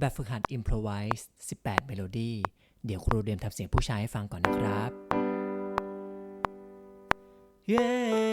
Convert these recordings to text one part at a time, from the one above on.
แบบฝึกหัด Improvise 18 เมโลดี้ เดี๋ยวครูเรียมทำเสียงผู้ชายให้ฟังก่อนนะครับ เย้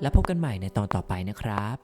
แล้วพบกันใหม่ในตอนต่อไปนะครับ